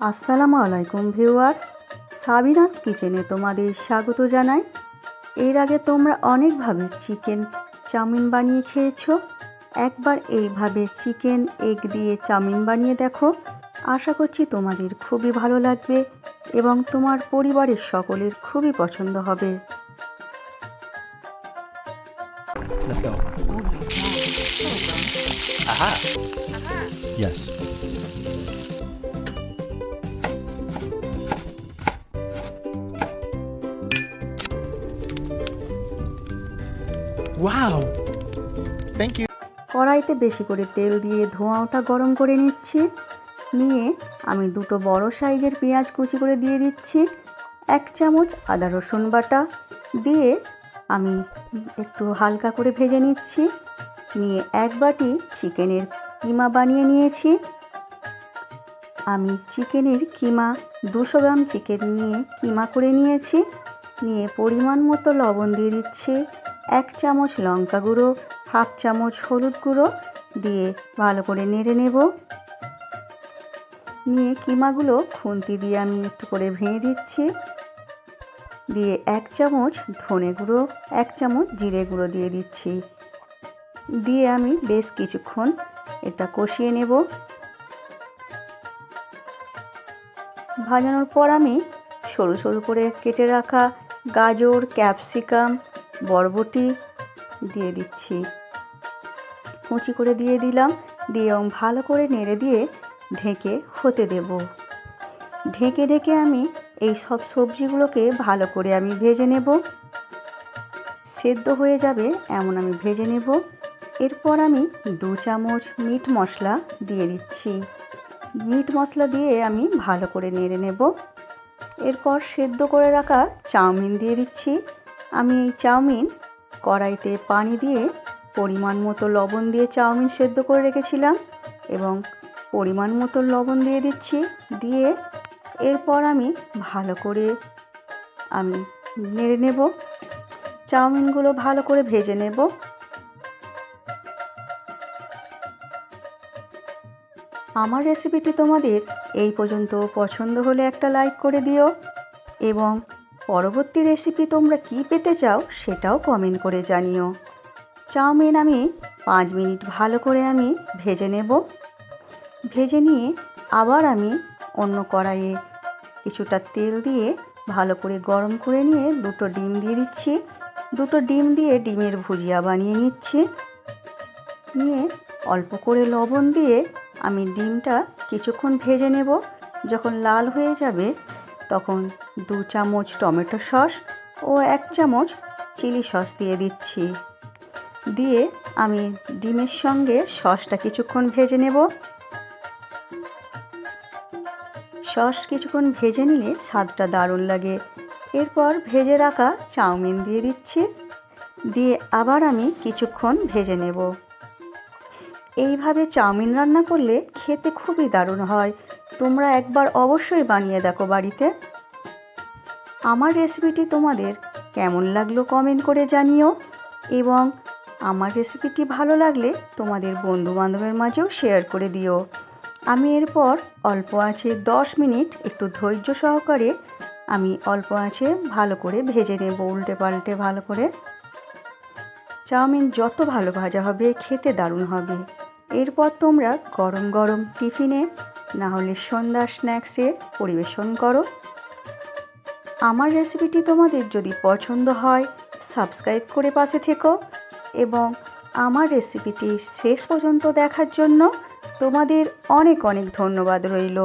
আসসালামু আলাইকুম viewers Sabinus কিচেনে তোমাদের স্বাগত জানাই এর আগে তোমরা অনেকভাবে চিকেন চাউমিন বানিয়ে খেয়েছো একবার এইভাবে চিকেন এগ দিয়ে চাউমিন বানিয়ে দেখো আশা করছি তোমাদের খুবই ভালো লাগবে এবং তোমার পরিবারের সকলের খুবই পছন্দ হবে Let's go. Oh my god. Aha. Yes. Wow. Thank you. কড়াইতে বেশি করে তেল দিয়ে ধোঁয়াটা গরম করে নিচ্ছি। নিয়ে আমি দুটো বড় সাইজের পেঁয়াজ কুচি করে দিয়ে দিচ্ছি। এক চামচ আদা রসুন বাটা দিয়ে আমি একটু হালকা করে ভেজে নিচ্ছি। নিয়ে এক বাটি চিকেনের কিমা বানিয়ে নিয়েছি। আমি চিকেনের কিমা দুশো গ্রাম চিকেন নিয়ে কিমা করে নিয়েছি। নিয়ে পরিমাণ মতো লবণ দিয়ে দিচ্ছি। এক চামচ লঙ্কা গুঁড়ো, হাফ চামচ হলুদ গুঁড়ো দিয়ে ভালো করে নেড়ে নেব। নিয়ে কিমাগুলো খুন্তি দিয়ে আমি একটু করে ভেঙে দিচ্ছি। দিয়ে এক চামচ ধনে গুঁড়ো, এক চামচ জিরে গুঁড়ো দিয়ে দিচ্ছি। দিয়ে আমি বেশ কিছুক্ষণ এটা কষিয়ে নেব। ভাজানোর পর আমি সরু সরু করে কেটে রাখা গাজর, ক্যাপসিকাম বরবটি দিয়ে দিচ্ছি। কুচি করে দিয়ে দিলাম, দিয়ে এবং ভালো করে নেড়ে দিয়ে ঢেকে হতে দেব। ঢেকে ঢেকে আমি এই সব সবজিগুলোকে ভালো করে আমি ভেজে নেব। সেদ্ধ হয়ে যাবে এমন আমি ভেজে নেব। এরপর আমি দু চামচ মিট মশলা দিয়ে দিচ্ছি। মিট মশলা দিয়ে আমি ভালো করে নেড়ে নেব। এরপর সেদ্ধ করে রাখা চাউমিন দিয়ে দিচ্ছি। আমি এই চাউমিন কড়াইতে পানি দিয়ে পরিমাণ মতো লবণ দিয়ে চাউমিন সেদ্ধ করে রেখেছিলাম এবং পরিমাণ মতো লবণ দিয়ে দিচ্ছি, দিয়ে এরপর আমি ভালো করে আমি নেড়ে নেব। চাউমিনগুলো ভালো করে ভেজে নেব। আমার রেসিপিটি তোমাদের এই পর্যন্ত পছন্দ হলে একটা লাইক করে দিও এবং পরবর্তী রেসিপি তোমরা কি পেতে চাও সেটাও কমেন্ট করে জানিও। চাউমিন আমি পাঁচ মিনিট ভালো করে আমি ভেজে নেব। ভেজে নিয়ে আবার আমি অন্য কড়াইয়ে কিছুটা তেল দিয়ে ভালো করে গরম করে নিয়ে দুটো ডিম দিয়ে দিচ্ছি। দুটো ডিম দিয়ে ডিমের ভুজিয়া বানিয়ে নিচ্ছি। নিয়ে অল্প করে লবণ দিয়ে আমি ডিমটা কিছুক্ষণ ভেজে নেব। যখন লাল হয়ে যাবে তখন দু চামচ টমেটো সস ও এক চামচ চিলি সস দিয়ে দিচ্ছি। দিয়ে আমি ডিমের সঙ্গে সসটা কিছুক্ষণ ভেজে নেব। সস কিছুক্ষণ ভেজে নিলে স্বাদটা দারুণ লাগে। এরপর ভেজে রাখা চাউমিন দিয়ে দিচ্ছি। দিয়ে আবার আমি কিছুক্ষণ ভেজে নেব। এইভাবে চাউমিন রান্না করলে খেতে খুবই দারুণ হয়। তোমরা একবার অবশ্যই বানিয়ে দেখো বাড়িতে। আমার রেসিপিটি তোমাদের কেমন লাগল কমেন্ট করে জানিও এবং আমার রেসিপিটি ভালো লাগলে তোমাদের বন্ধু বান্ধবের মাঝেও শেয়ার করে দিও। আমি এরপর অল্প আছে দশ মিনিট একটু ধৈর্য সহকারে আমি অল্প আছে ভালো করে ভেজে নেব উল্টে পাল্টে ভালো করে। চাউমিন যত ভালো ভাজা হবে খেতে দারুণ হবে। এরপর তোমরা গরম গরম টিফিনে, না হলে সন্ধ্যা স্ন্যাক্সে পরিবেশন করো। আমার রেসিপিটি তোমাদের যদি পছন্দ হয়, সাবস্ক্রাইব করে পাশে থেকো এবং আমার রেসিপিটি শেষ পর্যন্ত দেখার জন্য তোমাদের অনেক অনেক ধন্যবাদ রইল।